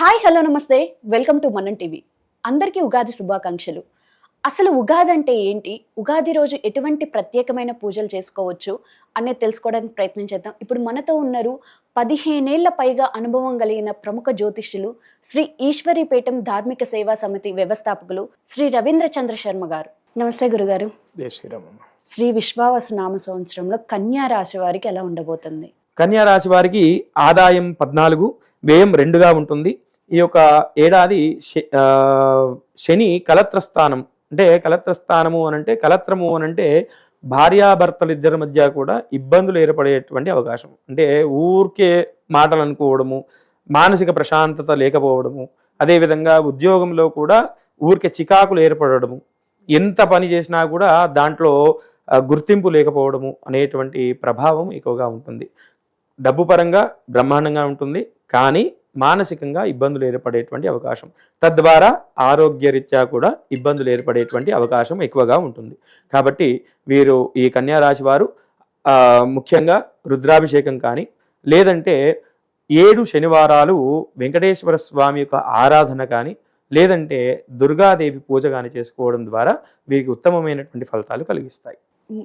Hi hello నమస్తే. Welcome to Mannan TV. అందరికీ ఉగాది శుభాకాంక్షలు. అసలు ఉగాది అంటే ఏంటి? ఉగాది రోజు ఎటువంటి ప్రత్యేకమైన పూజలు చేసుకోవచ్చు అనేది తెలుసుకోవడానికి ప్రయత్నం చేద్దాం ఇప్పుడు మనతో ఉన్నారు పదిహేనేళ్ళ పైగా అనుభవం కలిగిన ప్రముఖ జ్యోతిష్యులు శ్రీ ఈశ్వరీపేటం ధార్మిక సేవా సమితి వ్యవస్థాపకులు శ్రీ రవీంద్ర చంద్ర శర్మ గారు. నమస్తే గురుగారు. శ్రీ విశ్వావస నామ సంవత్సరంలో కన్యా రాశి వారికి ఎలా ఉండబోతుంది? కన్యా రాశి వారికి ఆదాయం పద్నాలుగు వ్యయం రెండుగా ఉంటుంది. ఈ యొక్క ఏడాది శ- శని కలత్ర స్థానం అంటే కలత్రస్థానము అనంటే కలత్రము అనంటే భార్యాభర్తలిద్దరి మధ్య కూడా ఇబ్బందులు ఏర్పడేటువంటి అవకాశం. అంటే ఊరికే మాటలు అనుకోవడము మానసిక ప్రశాంతత లేకపోవడము అదేవిధంగా ఉద్యోగంలో కూడా ఊరికే చికాకులు ఏర్పడడము ఎంత పని చేసినా కూడా దాంట్లో గుర్తింపు లేకపోవడము అనేటువంటి ప్రభావం ఎక్కువగా ఉంటుంది. డబ్బు పరంగా బ్రహ్మాండంగా ఉంటుంది. కానీ మానసికంగా ఇబ్బందులు ఏర్పడేటువంటి అవకాశం. తద్వారా ఆరోగ్యరీత్యా కూడా ఇబ్బందులు ఏర్పడేటువంటి అవకాశం ఎక్కువగా ఉంటుంది. కాబట్టి వీరు ఈ కన్యారాశి వారు ముఖ్యంగా రుద్రాభిషేకం కానీ లేదంటే ఏడు శనివారాలు వెంకటేశ్వర స్వామి యొక్క ఆరాధన కానీ లేదంటే దుర్గాదేవి పూజ కానీ చేసుకోవడం ద్వారా వీరికి ఉత్తమమైనటువంటి ఫలితాలు కలిగిస్తాయి.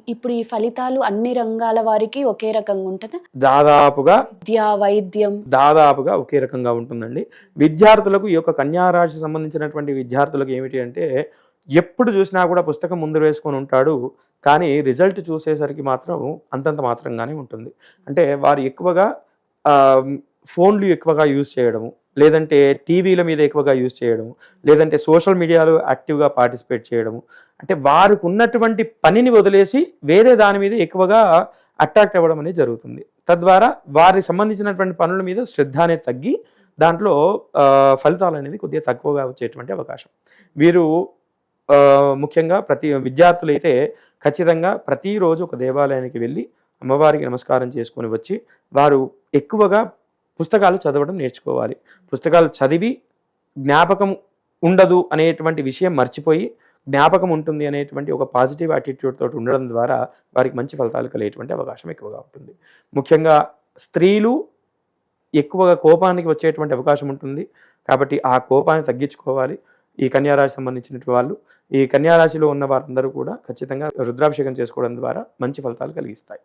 ఇప్పుడు ఈ ఫలితాలు అన్ని రంగాల వారికి ఒకే రకంగా ఉంటుందా? దాదాపుగా విద్య వైద్యం. దాదాపుగా ఒకే రకంగా ఉంటుందండి. విద్యార్థులకు ఈ యొక్క కన్యారాశి సంబంధించినటువంటి విద్యార్థులకు ఏమిటి అంటే ఎప్పుడు చూసినా కూడా పుస్తకం ముందు వేసుకొని ఉంటాడు కానీ రిజల్ట్ చూసేసరికి మాత్రం అంతంత మాత్రంగానే ఉంటుంది. అంటే వారు ఎక్కువగా ఫోన్లు ఎక్కువగా యూజ్ చేయడము లేదంటే టీవీల మీద ఎక్కువగా యూజ్ చేయడము లేదంటే సోషల్ మీడియాలో యాక్టివ్గా పార్టిసిపేట్ చేయడము. అంటే వారికి ఉన్నటువంటి పనిని వదిలేసి వేరే దాని మీద ఎక్కువగా అట్రాక్ట్ అవ్వడం అనేది జరుగుతుంది. తద్వారా వారికి సంబంధించినటువంటి పనుల మీద శ్రద్ధ అనేది తగ్గి దాంట్లో ఫలితాలు అనేది కొద్దిగా తక్కువగా వచ్చేటువంటి అవకాశం. వీరు ముఖ్యంగా ప్రతి విద్యార్థులు అయితే ఖచ్చితంగా ప్రతిరోజు ఒక దేవాలయానికి వెళ్ళి అమ్మవారికి నమస్కారం చేసుకొని వచ్చి వారు ఎక్కువగా పుస్తకాలు చదవడం నేర్చుకోవాలి. పుస్తకాలు చదివి జ్ఞాపకం ఉండదు అనేటువంటి విషయం మర్చిపోయి జ్ఞాపకం ఉంటుంది అనేటువంటి ఒక పాజిటివ్ యాటిట్యూడ్ తోటి ఉండడం ద్వారా వారికి మంచి ఫలితాలు కలిగేటువంటి అవకాశం ఎక్కువగా ఉంటుంది. ముఖ్యంగా స్త్రీలు ఎక్కువగా కోపానికి వచ్చేటువంటి అవకాశం ఉంటుంది. కాబట్టి ఆ కోపాన్ని తగ్గించుకోవాలి. ఈ కన్యారాశి సంబంధించినటువంటి వాళ్ళు ఈ కన్యారాశిలో ఉన్న వారందరూ కూడా ఖచ్చితంగా రుద్రాభిషేకం చేసుకోవడం ద్వారా మంచి ఫలితాలు కలిగిస్తాయి.